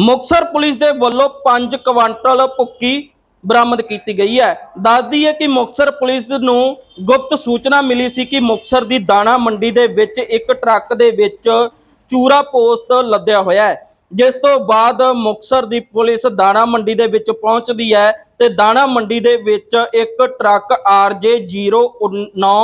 Muktsar police ਦੇ ਵੱਲੋਂ 5 quintal ਭੁੱਕੀ ਬਰਾਮਦ ਕੀਤੀ ਗਈ ਹੈ। ਦੱਸਦੀ ਹੈ ਕਿ ਮੁਕਸਰ ਪੁਲਿਸ ਨੂੰ ਗੁਪਤ ਸੂਚਨਾ ਮਿਲੀ ਸੀ ਕਿ ਮੁਕਸਰ ਦੀ ਦਾਣਾ ਮੰਡੀ ਦੇ ਵਿੱਚ ਇੱਕ ਟਰੱਕ ਦੇ ਵਿੱਚ ਚੂਰਾ ਪੋਸਟ ਲੱਦਿਆ ਹੋਇਆ ਹੈ, ਜਿਸ ਤੋਂ ਬਾਅਦ ਮੁਕਸਰ ਦੀ ਪੁਲਿਸ ਦਾਣਾ ਮੰਡੀ ਦੇ ਵਿੱਚ ਪਹੁੰਚਦੀ ਹੈ ਤੇ ਦਾਣਾ ਮੰਡੀ ਦੇ ਵਿੱਚ ਇੱਕ ਟਰੱਕ RJ09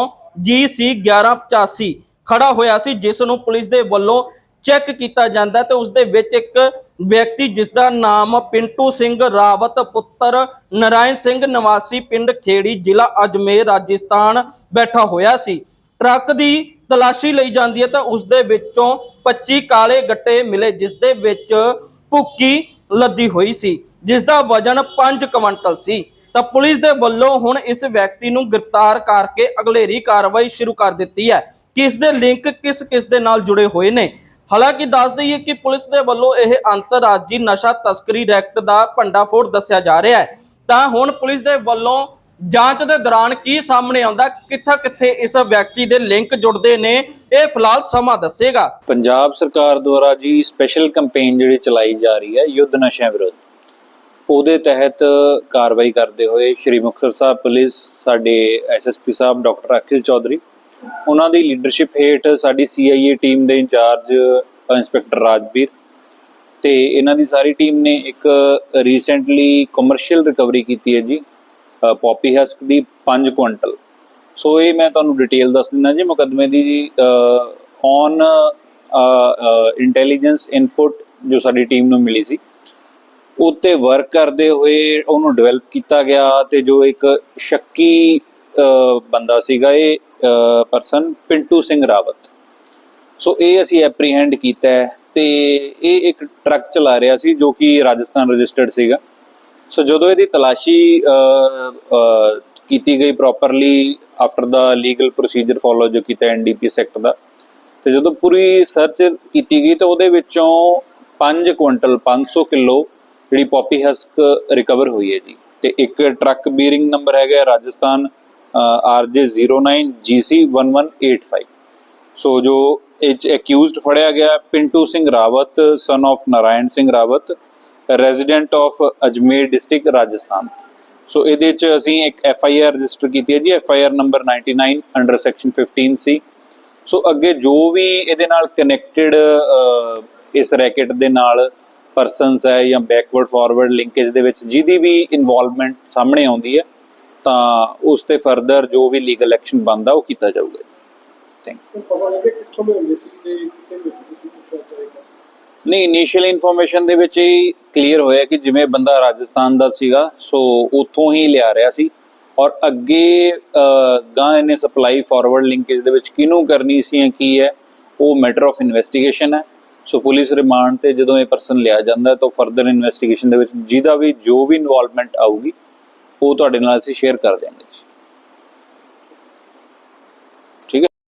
GC 1185 ਖੜਾ ਹੋਇਆ ਸੀ, ਜਿਸ ਨੂੰ ਪੁਲਿਸ ਦੇ ਵੱਲੋਂ ਚੈੱਕ ਕੀਤਾ ਜਾਂਦਾ ਤੇ ਉਸ ਦੇ ਵਿੱਚ ਇੱਕ ਵਿਅਕਤੀ ਜਿਸ ਦਾ ਨਾਮ ਪਿੰਟੂ ਸਿੰਘ ਰਾਵਤ, ਪੁੱਤਰ ਨਰਾਇਣ ਸਿੰਘ ਨਿਵਾਸੀ ਪਿੰਡ ਖੇੜੀ, ਜ਼ਿਲ੍ਹਾ ਅਜਮੇਰ, ਰਾਜਸਥਾਨ ਬੈਠਾ ਹੋਇਆ ਸੀ। ਟਰੱਕ ਦੀ ਤਲਾਸ਼ੀ ਲਈ ਜਾਂਦੀ ਹੈ ਤਾਂ ਉਸ ਦੇ ਵਿੱਚੋਂ 25 ਕਾਲੇ ਗੱਟੇ ਮਿਲੇ ਜਿਸ ਦੇ ਵਿੱਚ ਭੁੱਕੀ ਲੱਦੀ ਹੋਈ ਸੀ ਜਿਸ ਦਾ ਵਜ਼ਨ 5 ਕੁਇੰਟਲ ਸੀ। ਤਾਂ ਪੁਲਿਸ ਦੇ ਵੱਲੋਂ ਹੁਣ ਇਸ ਵਿਅਕਤੀ ਨੂੰ ਗ੍ਰਿਫਤਾਰ ਕਰਕੇ ਅਗਲੇਰੀ ਕਾਰਵਾਈ ਸ਼ੁਰੂ ਕਰ ਦਿੱਤੀ ਹੈ। ਕਿ ਇਸ ਦੇ ਲਿੰਕ ਕਿਸ ਕਿਸ ਦੇ ਨਾਲ ਜੁੜੇ ਹੋਏ ਨੇ? ਹਾਲਾਂਕਿ ਦੱਸ ਦਈਏ ਕਿ ਪੁਲਿਸ ਦੇ ਵੱਲੋਂ ਇਹ ਅੰਤਰਰਾਜੀ ਨਸ਼ਾ ਤਸਕਰੀ ਰੈਕਟ ਦਾ ਭੰਡਾਫੋੜ ਦੱਸਿਆ ਜਾ ਰਿਹਾ ਹੈ। ਤਾਂ ਹੁਣ ਪੁਲਿਸ ਦੇ ਵੱਲੋਂ ਜਾਂਚ ਦੇ ਦੌਰਾਨ ਕੀ ਸਾਹਮਣੇ ਆਉਂਦਾ ਕਿੱਥਾ ਕਿੱਥੇ ਇਸ ਵਿਅਕਤੀ ਦੇ ਲਿੰਕ ਜੁੜਦੇ ਨੇ, ਇਹ ਫਿਲਹਾਲ ਸਮਾਂ ਦੱਸੇਗਾ। ਪੰਜਾਬ ਸਰਕਾਰ ਦੁਆਰਾ ਜੀ ਸਪੈਸ਼ਲ ਕੈਂਪੇਨ ਜਿਹੜੀ ਚਲਾਈ ਜਾ ਰਹੀ ਹੈ ਯੁੱਧ ਨਸ਼ਿਆਂ ਵਿਰੁੱਧ, ਉਹਦੇ ਤਹਿਤ ਕਾਰਵਾਈ ਕਰਦੇ ਹੋਏ ਸ਼੍ਰੀ ਮੁਕਤਸਰ ਸਾਹਿਬ ਪੁਲਿਸ ਸਾਡੇ ਐਸਐਸਪੀ ਸਾਹਿਬ ਡਾਕਟਰ ਅਖਿਲ ਚੌਧਰੀ ਉਹਨਾਂ ਦੀ ਲੀਡਰਸ਼ਿਪ ਹੇਠ ਸਾਡੀ ਸੀਆਈਏ ਟੀਮ ਦੇ ਇੰਚਾਰਜ ਇੰਸਪੈਕਟਰ ਰਾਜਵੀਰ ਤੇ ਇਹਨਾਂ ਦੀ ਸਾਰੀ ਟੀਮ ਨੇ ਇੱਕ ਰੀਸੈਂਟਲੀ ਕਮਰਸ਼ੀਅਲ ਰਿਕਵਰੀ ਕੀਤੀ ਹੈ ਜੀ ਪੌਪੀ ਹਸਕ ਦੀ 5 ਕੁਇੰਟਲ। ਸੋ ਇਹ ਮੈਂ ਤੁਹਾਨੂੰ ਡਿਟੇਲ ਦੱਸ ਦਿੰਦਾ ਜੀ, ਮੁਕੱਦਮੇ ਦੀ ਔਨ ਇੰਟੈਲੀਜੈਂਸ ਇਨਪੁਟ ਜੋ ਸਾਡੀ ਟੀਮ ਨੂੰ ਮਿਲੀ ਸੀ, ਉੱਤੇ ਵਰਕ ਕਰਦੇ ਹੋਏ ਉਹਨੂੰ ਡਿਵੈਲਪ ਕੀਤਾ ਗਿਆ ਤੇ ਜੋ ਇੱਕ ਸ਼ੱਕੀ ਬੰਦਾ ਸੀਗਾ ਇਹ ਪਰਸਨ ਪਿੰਟੂ ਸਿੰਘ ਰਾਵਤ। ਸੋ ਇਹ ਅਸੀਂ ਐਪਰੀਹੈਂਡ ਕੀਤਾ ਤੇ ਇਹ ਇੱਕ ਟਰੱਕ ਚਲਾ ਰਿਹਾ ਸੀ ਜੋ ਕਿ ਰਾਜਸਥਾਨ ਰਜਿਸਟਰਡ ਸੀਗਾ। ਸੋ ਜਦੋਂ ਇਹਦੀ ਤਲਾਸ਼ੀ ਕੀਤੀ ਗਈ properly after the legal procedure follow ਜੋ ਕੀਤਾ ਐਨਡੀਪੀ ਸੈਕਟ ਦਾ, ਤੇ ਜਦੋਂ ਪੂਰੀ ਸਰਚ ਕੀਤੀ ਗਈ ਤਾਂ ਉਹਦੇ ਵਿੱਚੋਂ 5 ਕੁਇੰਟਲ 500 ਕਿਲੋ ਜਿਹੜੀ ਪੌਪੀ ਹਸਕ ਰਿਕਵਰ ਹੋਈ ਹੈ ਜੀ। ਤੇ ਇੱਕ ਟਰੱਕ ਬੀਰਿੰਗ ਨੰਬਰ ਹੈਗਾ ਰਾਜਸਥਾਨ RJ09 GC1185 ਸੋ ਜੋ ਇਹ ਅਕਿਊਜ਼ਡ ਫੜਿਆ ਗਿਆ Pintu Singh Rawat son of Narayan Singh Rawat resident of Ajmer district Rajasthan so ਇਹਦੇ ਚ ਅਸੀਂ ਇੱਕ ਐਫ ਆਈ ਆਰ ਰਜਿਸਟਰ ਕੀਤੀ ਹੈ ਜੀ F I R number 99 under section 15 C so ਅੱਗੇ ਜੋ ਵੀ ਇਹਦੇ ਨਾਲ ਕਨੈਕਟਡ ਇਸ ਰੈਕਟ ਦੇ ਨਾਲ ਪਰਸਨਸ ਹੈ ਜਾਂ ਬੈਕਵਰਡ ਫਾਰਵਰਡ ਲਿੰਕੇਜ ਦੇ ਵਿੱਚ ਜਿਹਦੀ ਵੀ ਇਨਵੋਲਵਮੈਂਟ ਸਾਹਮਣੇ ਆਉਂਦੀ ਹੈ ਤਾਂ ਉਸ ਤੇ ਫਰਦਰ ਜੋ ਵੀ ਲੀਗਲ ਐਕਸ਼ਨ ਬਣਦਾ ਉਹ ਕੀਤਾ ਜਾਊਗਾ ਥੈਂਕ ਨਹੀਂ ਇਨੀਸ਼ੀਅਲ ਇਨਫੋਰਮੇਸ਼ਨ ਦੇ ਵਿੱਚ ਹੀ ਕਲੀਅਰ ਹੋਇਆ ਕਿ ਜਿਵੇਂ ਬੰਦਾ ਰਾਜਸਥਾਨ ਦਾ ਸੀਗਾ ਸੋ ਉੱਥੋਂ ਹੀ ਲਿਆ ਰਿਹਾ ਸੀ। ਔਰ ਅੱਗੇ ਗਾਂ ਇਹਨੇ ਸਪਲਾਈ ਫਾਰਵਰਡ ਲਿੰਕੇਜ ਦੇ ਵਿੱਚ ਕਿਹਨੂੰ ਕਰਨੀ ਸੀ ਜਾਂ ਕੀ ਹੈ ਉਹ ਮੈਟਰ ਆਫ ਇਨਵੈਸਟੀਗੇਸ਼ਨ ਹੈ। ਸੋ ਪੁਲਿਸ ਰਿਮਾਂਡ ਤੇ ਜਦੋਂ ਇਹ ਪਰਸਨ ਲਿਆ ਜਾਂਦਾ ਤਾਂ ਫਰਦਰ ਇਨਵੈਸਟੀਗੇਸ਼ਨ ਦੇ ਵਿੱਚ ਜਿਹਦਾ ਵੀ ਜੋ ਵੀ ਇਨਵੋਲਵਮੈਂਟ ਆਊਗੀ ਉਹ ਤੁਹਾਡੇ ਨਾਲ ਅਸੀਂ ਸ਼ੇਅਰ ਕਰ ਦਿਆਂਗੇ ਜੀ।